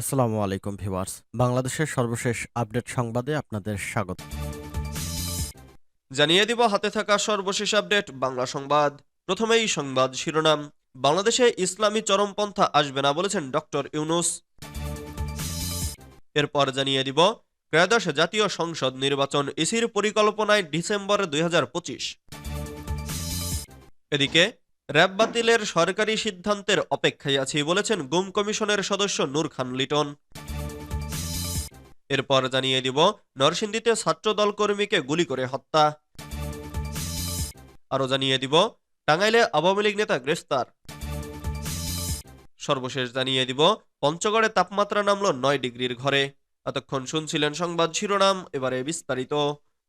আসসালামু আলাইকুম ভিউয়ার্স। বাংলাদেশের সর্বশেষ আপডেট সংবাদে আপনাদের স্বাগত। জানিয়ে দিব হাতে থাকা সর্বশেষ আপডেট, বাংলা সংবাদ। প্রথমেই সংবাদ শিরোনাম। বাংলাদেশে ইসলামী চরমপন্থা আসবে না বলেছেন ডক্টর ইউনুস। এরপর জানিয়ে দিব, ত্রয়োদশ জাতীয় সংসদ নির্বাচন ইসির পরিকল্পনায় ডিসেম্বর দুই হাজার পঁচিশ। এদিকে র্যাব বাতিলের সরকারি সিদ্ধান্তের অপেক্ষায় আছি, বলেছেন গুম কমিশনের সদস্য নূর খান লিটন। এরপর জানিয়ে দিব, নরসিংদীতে ছাত্র দল কর্মীকে গুলি করে হত্যা। আরও জানিয়ে দিব, টাঙ্গাইলে আওয়ামী লীগ নেতা গ্রেফতার। সর্বশেষ জানিয়ে দিব, পঞ্চগড়ে তাপমাত্রা নামল নয় ডিগ্রির ঘরে। এতক্ষণ শুনছিলেন সংবাদ শিরোনাম, এবারে বিস্তারিত।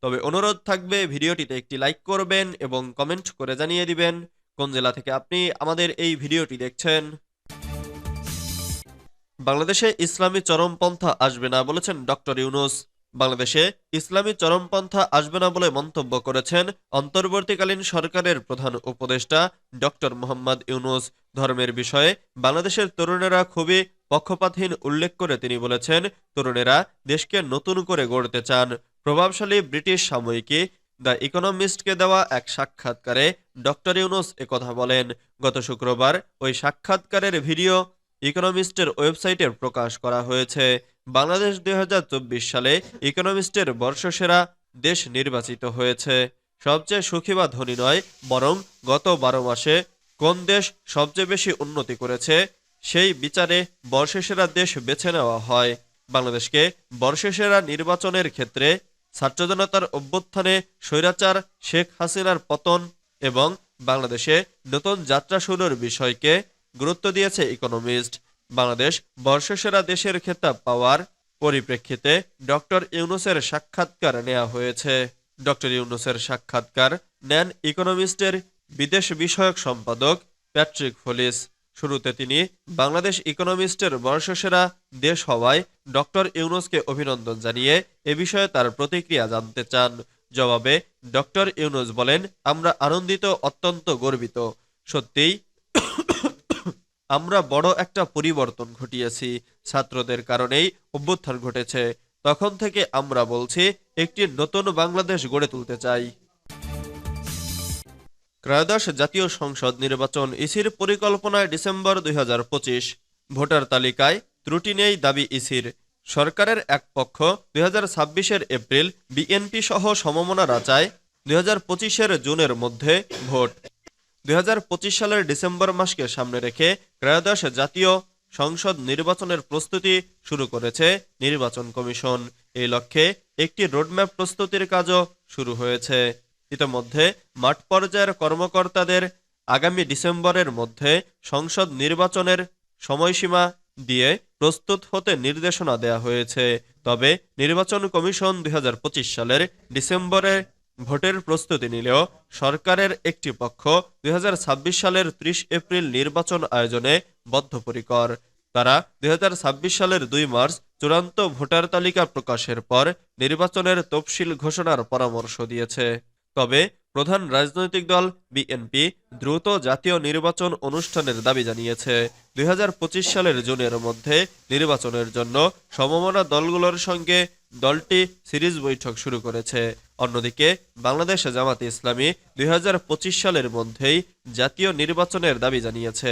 তবে অনুরোধ থাকবে, ভিডিওটিতে একটি লাইক করবেন এবং কমেন্ট করে জানিয়ে দিবেন। কোন জেলা থেকে? আপনি আমাদের এই ভিডিওটি দেখছেন। বাংলাদেশে ইসলামী চরমপন্থা আসবে না বলেছেন ডক্টর ইউনুস। বাংলাদেশে ইসলামী চরমপন্থা আসবে না বলে মন্তব্য করেছেন অন্তর্বর্তীকালীন সরকারের প্রধান উপদেষ্টা ডক্টর মোহাম্মদ ইউনুস। ধর্মের বিষয়ে বাংলাদেশের তরুণেরা খুবই পক্ষপাতহীন উল্লেখ করে তিনি বলেছেন, তরুণেরা দেশকে নতুন করে গড়তে চান। প্রভাবশালী ব্রিটিশ সাময়িকী দ্য ইকোনমিস্টকে দেওয়া এক সাক্ষাৎকারে ডক্টর ইউনুস একথা বলেন। গত শুক্রবার ওই সাক্ষাৎকারের ভিডিও ইকোনমিস্টের ওয়েবসাইটে প্রকাশ করা হয়েছে। বাংলাদেশ দুই হাজার চব্বিশ সালে ইকোনমিস্টের বর্ষসেরা দেশ নির্বাচিত হয়েছে। সবচেয়ে সুখী বা ধনী নয়, বরং গত বারো মাসে কোন দেশ সবচেয়ে বেশি উন্নতি করেছে, সেই বিচারে বর্ষসেরা দেশ বেছে নেওয়া হয়। বাংলাদেশকে বর্ষসেরা নির্বাচনের ক্ষেত্রে ছাত্র জনতার অভ্যুত্থানে স্বৈরাচার শেখ হাসিনার পতন এবং বাংলাদেশে নতুন যাত্রা শুরুর বিষয়কে গুরুত্ব দিয়েছে ইকোনমিস্ট। বাংলাদেশ বর্ষসেরা দেশের খেতাব পাওয়ার পরিপ্রেক্ষিতে ডক্টর ইউনুসের সাক্ষাৎকার নেওয়া হয়েছে। ডক্টর ইউনুসের সাক্ষাৎকার নেন ইকোনমিস্টের বিদেশ বিষয়ক সম্পাদক প্যাট্রিক ফলিস। শুরুতে তিনি বাংলাদেশ ইকোনমিস্টের বর্ষসেরা দেশ হওয়ায় ডক্টর ইউনুসকে অভিনন্দন জানিয়ে এ বিষয়ে তার প্রতিক্রিয়া জানতে চান। জবাবে ডক্টর ইউনুস বলেন, আমরা আনন্দিত, অত্যন্ত গর্বিত। সত্যিই আমরা বড় একটা পরিবর্তন ঘটিয়েছি। ছাত্রদের কারণেই অভ্যুত্থান ঘটেছে। তখন থেকে আমরা বলছি, একটি নতুন বাংলাদেশ গড়ে তুলতে চাই। ত্রয়োদশ জাতীয় সংসদ নির্বাচন ইসির পরিকল্পনায় ডিসেম্বর দুই হাজার পঁচিশ। ভোটার তালিকায় ত্রুটি নেই দাবি ইসির। সরকারের এক পক্ষ দুই এপ্রিল বিএনপি সহ সমমনা রাচায় দুই এর জুনের মধ্যে ভোট। দুই হাজার পঁচিশ সালের ডিসেম্বর মাসকে সামনে রেখে ত্রয়োদশ জাতীয় সংসদ নির্বাচনের প্রস্তুতি শুরু করেছে নির্বাচন কমিশন। এই লক্ষ্যে একটি রোডম্যাপ প্রস্তুতির কাজও শুরু হয়েছে। ইতোমধ্যে মাঠ পর্যায়ের কর্মকর্তাদের আগামী ডিসেম্বরের মধ্যে সংসদ নির্বাচনের সময়সীমা দিয়ে প্রস্তুত হতে নির্দেশনা দেয়া হয়েছে। তবে নির্বাচন কমিশন দুই হাজার পঁচিশ সালের ডিসেম্বরে ভোটের প্রস্তুতি নিলেও সরকারের একটি পক্ষ দুই হাজার ছাব্বিশ সালের ৩০ এপ্রিল নির্বাচন আয়োজনে বদ্ধপরিকর। তারা দুই হাজার ছাব্বিশ সালের দুই মার্চ চূড়ান্ত ভোটার তালিকা প্রকাশের পর নির্বাচনের তফসিল ঘোষণার পরামর্শ দিয়েছে। তবে প্রধান রাজনৈতিক দল বিএনপি দ্রুত জাতীয় নির্বাচন অনুষ্ঠানের দাবি জানিয়েছে। দুই হাজার পঁচিশ সালের জুনের মধ্যে নির্বাচনের জন্য সমমনা দলগুলোর সঙ্গে দলটি সিরিজ বৈঠক শুরু করেছে। অন্যদিকে বাংলাদেশ জামাতে ইসলামী দুই হাজার পঁচিশ সালের মধ্যেই জাতীয় নির্বাচনের দাবি জানিয়েছে।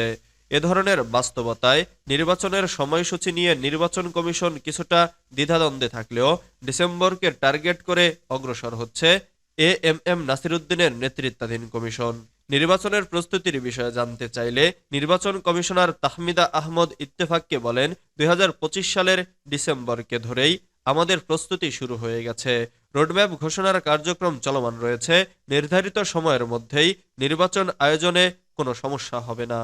এ ধরনের বাস্তবতায় নির্বাচনের সময়সূচি নিয়ে নির্বাচন কমিশন কিছুটা দ্বিধাদ্বন্দ্বে থাকলেও ডিসেম্বরকে টার্গেট করে অগ্রসর হচ্ছে এ এম এম নাসিরুদ্দিনের নেতৃত্বাধীন কমিশন। নির্বাচনের প্রস্তুতির বিষয়ে জানতে চাইলে নির্বাচন কমিশনার তাহমিদা আহমদ ইত্তেফাককে বলেন, দুই হাজার পঁচিশ সালের ডিসেম্বরকে ধরেই আমাদের প্রস্তুতি শুরু হয়ে গেছে। রোডম্যাপ ঘোষণার কার্যক্রম চলমান রয়েছে। নির্ধারিত সময়ের মধ্যেই নির্বাচন আয়োজনে কোনো সমস্যা হবে না।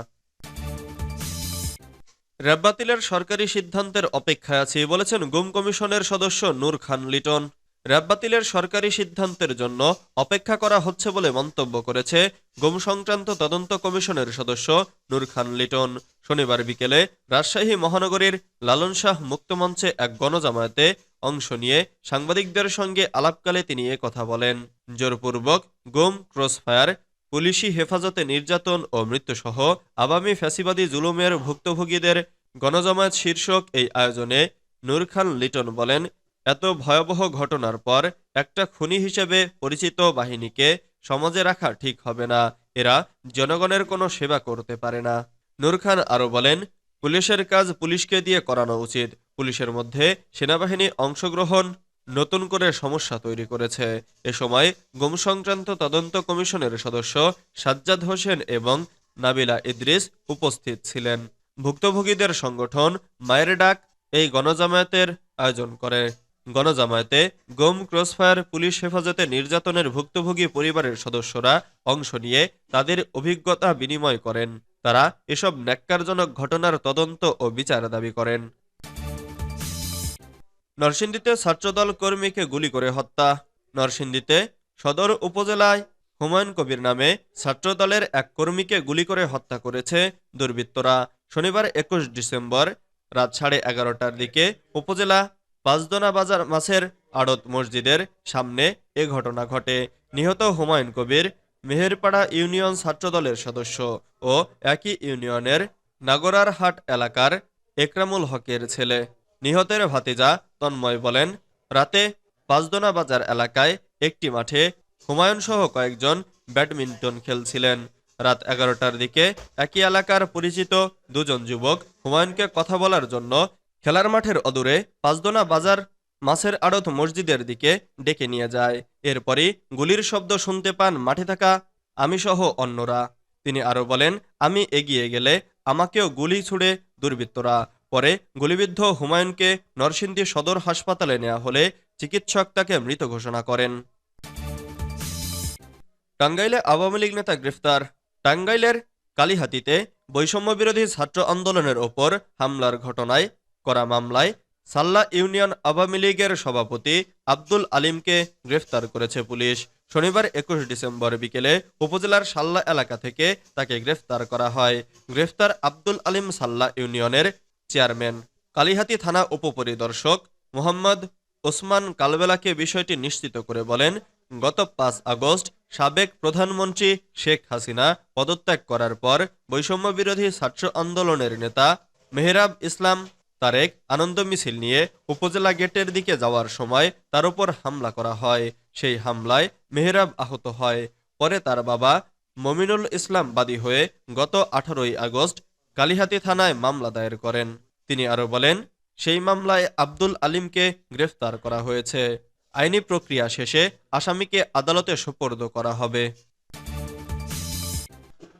র্যাব বাতিলের সরকারি সিদ্ধান্তের অপেক্ষায় আছি, বলেছেন গুম কমিশনের সদস্য নূর খান লিটন। র্যাব বাতিলের সরকারি সিদ্ধান্তের জন্য অপেক্ষা করা হচ্ছে বলে মন্তব্য করেছে গুম সংক্রান্ত তদন্ত কমিশনের সদস্য নূর খান লিটন। শনিবার বিকেলে রাজশাহী মহানগরীর লালন শাহ মুক্তমঞ্চে এক গণজামায়াতে অংশ নিয়ে সাংবাদিকদের সঙ্গে আলাপকালে তিনি এ কথা বলেন। জোরপূর্বক গুম, ক্রসফায়ার, পুলিশি হেফাজতে নির্যাতন ও মৃত্যুসহ আবামী ফ্যাসিবাদী জুলুমের ভুক্তভোগীদের গণজামায়াত শীর্ষক এই আয়োজনে নূর খান লিটন বলেন এত ভয়াবহ ঘটনার পর একটা খুনি হিসেবে পরিচিত বাহিনীকে সমাজে রাখা ঠিক হবে না। এরা জনগণের কোনো সেবা করতে পারে না। নূর খান আরও বলেন, পুলিশের কাজ পুলিশকে দিয়ে করানো উচিত। পুলিশের মধ্যে সেনাবাহিনী অংশগ্রহণ, নতুন করে সমস্যা তৈরি করেছে। এ সময় গুম সংক্রান্ত তদন্ত কমিশনের সদস্য সাজ্জাদ হোসেন এবং নাবিলা ইদ্রিস উপস্থিত ছিলেন। ভুক্তভোগীদের সংগঠন মায়ের ডাক এই গণজামায়াতের আয়োজন করে। গণজামায়াতে গোম ক্রসফায়ার পুলিশ হেফাজতে নির্যাতনের ভুক্তভোগী পরিবারের সদস্যরা অংশ নিয়ে তাদের অভিজ্ঞতা বিনিময় করেন। তারা এসব ন্যাক্কারজনক ঘটনার তদন্ত ও বিচার দাবি করেন। নরসিংদীতে ছাত্রদল কর্মীকে গুলি করে হত্যা। নরসিংদীতে সদর উপজেলায় হুমায়ুন কবির নামে ছাত্রদলের এক কর্মীকে গুলি করে হত্যা করেছে দুর্বৃত্তরা। শনিবার একুশ ডিসেম্বর, রাত সাড়ে এগারোটার দিকে উপজেলা পাঁচদনা বাজার মাছের আড়ত মসজিদের সামনে এ ঘটনা ঘটে। নিহত হুমায়ুন কবির, মেহেরপাড়া ইউনিয়ন ছাত্রদলের সদস্য ও একই ইউনিয়নের নাগরার হাট এলাকার একরামুল হকের ছেলে। নিহতের ভাতিজা তন্ময় বলেন, রাতে পাঁচদোনা বাজার এলাকায় একটি মাঠে হুমায়ুন সহ কয়েকজন ব্যাডমিন্টন খেলছিলেন। রাত এগারোটার দিকে একই এলাকার পরিচিত দুজন যুবক হুমায়ুনকে কথা বলার জন্য খেলার মাঠের অদূরে পাঁচদোনা বাজার মাছের আড়ত মসজিদের দিকে ডেকে নিয়ে যায়। এরপরই গুলির শব্দ শুনতে পান মাঠে থাকা আমি সহ অন্যরা। তিনি আরও বলেন, আমি এগিয়ে গেলে আমাকেও গুলি ছুড়ে দুর্বৃত্তরা। পরে গুলিবিদ্ধ হুমায়ুনকে নরসিংদী সদর হাসপাতালে নেওয়া হলে চিকিৎসক তাকে মৃত ঘোষণা করেন। টাঙ্গাইলে আওয়ামী লীগ নেতা গ্রেফতার। টাঙ্গাইলের কালিহাতিতে বৈষম্য বিরোধী ছাত্র আন্দোলনের ওপর হামলার ঘটনায় করা মামলায় সাল্লা ইউনিয়ন আওয়ামী লীগের সভাপতি আব্দুল আলিমকে গ্রেফতার করেছে পুলিশ। শনিবার একুশ ডিসেম্বর বিকেলে উপজেলার সাল্লা এলাকা থেকে তাকে গ্রেফতার করা হয়। গ্রেফতার আব্দুল আলিম সাল্লা ইউনিয়নের চেয়ারম্যান। কালিহাতি থানা উপপরিদর্শক মোহাম্মদ ওসমান কালবেলাকে বিষয়টি নিশ্চিত করে বলেন, গত পাঁচ আগস্ট সাবেক প্রধানমন্ত্রী শেখ হাসিনা পদত্যাগ করার পর বৈষম্য বিরোধী ছাত্র আন্দোলনের নেতা মেহরাব ইসলাম তারেক আনন্দ মিছিল নিয়ে উপজেলা গেটের দিকে যাওয়ার সময় তার উপর হামলা করা হয়। সেই হামলায় মেহরাব আহত হয়। পরে তার বাবা মমিনুল ইসলাম বাদী হয়ে গত আঠারোই আগস্ট কালিহাতি থানায় মামলা দায়ের করেন। তিনি আরও বলেন, সেই মামলায় আব্দুল আলিমকে গ্রেফতার করা হয়েছে। আইনি প্রক্রিয়া শেষে আসামিকে আদালতে সোপর্দ করা হবে।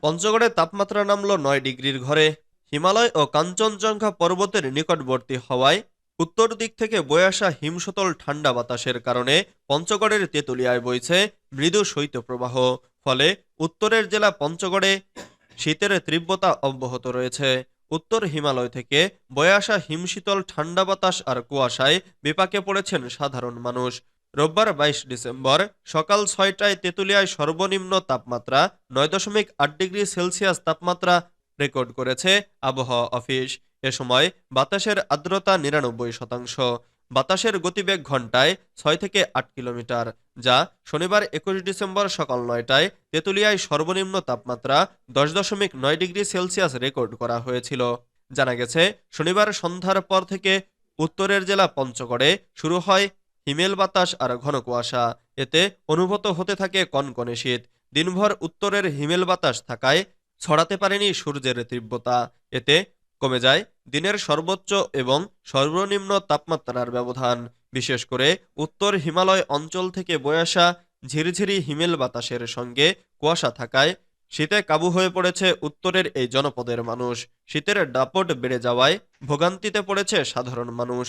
পঞ্চগড়ে তাপমাত্রা নামল নয় ডিগ্রির ঘরে হিমালয় ও কাঞ্চনজঙ্ঘা পর্বতের নিকটবর্তী হওয়ায় উত্তর দিক থেকে বয়ে আসা হিমশীতল ঠান্ডা বাতাসের কারণে পঞ্চগড়ের তেঁতুলিয়ায় বইছে মৃদু শৈত্যপ্রবাহ। ফলে উত্তরের জেলা পঞ্চগড়ে শীতের তীব্রতা অব্যাহত রয়েছে। উত্তর হিমালয় থেকে বয়ে আসা হিমশীতল ঠান্ডা বাতাস আর কুয়াশায় বিপাকে পড়েছেন সাধারণ মানুষ। রোববার বাইশ ডিসেম্বর সকাল ছয়টায় তেঁতুলিয়ায় সর্বনিম্ন তাপমাত্রা নয় দশমিক আট ডিগ্রি সেলসিয়াস তাপমাত্রা রেকর্ড করেছে আবহাওয়া অফিস। এ সময় বাতাসের আর্দ্রতা নিরানব্বই শতাংশ। বাতাসের গতিবেগ ঘন্টায় ছয় থেকে আট কিলোমিটার, যা শনিবার একুশ ডিসেম্বর সকাল নয়টায় তেঁতুলিয়ায় সর্বনিম্ন তাপমাত্রা দশ দশমিক নয় ডিগ্রি সেলসিয়াস রেকর্ড করা হয়েছিল। জানা গেছে, শনিবার সন্ধ্যার পর থেকে উত্তরের জেলা পঞ্চগড়ে শুরু হয় হিমেল বাতাস আর ঘন কুয়াশা। এতে অনুভূত হতে থাকে কনকনে শীত। দিনভর উত্তরের হিমেল বাতাস থাকায় ছড়াতে পারেনি সূর্যের তীব্রতা। এতে কমে যায় দিনের সর্বোচ্চ এবং সর্বনিম্ন তাপমাত্রার ব্যবধান। বিশেষ করে উত্তর হিমালয় অঞ্চল থেকে বয়ে আসা ঝিরঝিরি হিমেল বাতাসের সঙ্গে কুয়াশা থাকায় শীতে কাবু হয়ে পড়েছে উত্তরের এই জনপদের মানুষ। শীতের দাপট বেড়ে যাওয়ায় ভোগান্তিতে পড়েছে সাধারণ মানুষ।